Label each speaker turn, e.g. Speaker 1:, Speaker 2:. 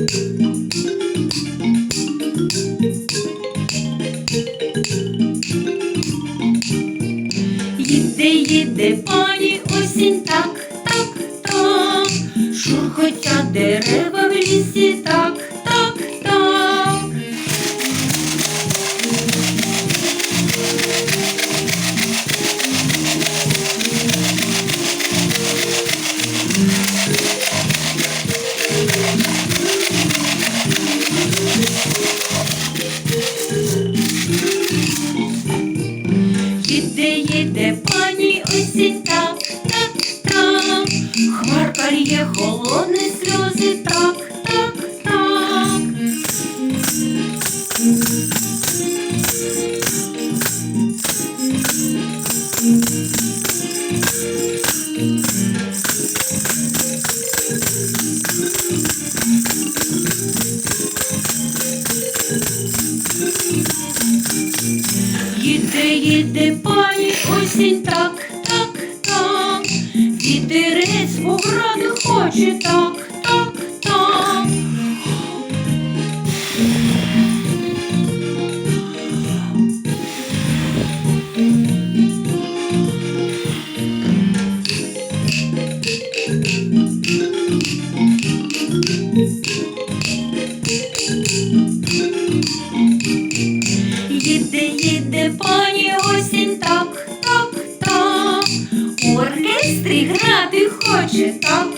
Speaker 1: Їде, їде пані осінь, так, так, так, шурхотя дерева в лісі так. Їде, їде пані осінь, там, так, там, хмарка є сльози, Їде, їде пані осінь, так, так, так. Вітерець по граду хоче, так, так, так. Їде, їде пані осінь, так, так, так. У оркестрі грати хоче, так,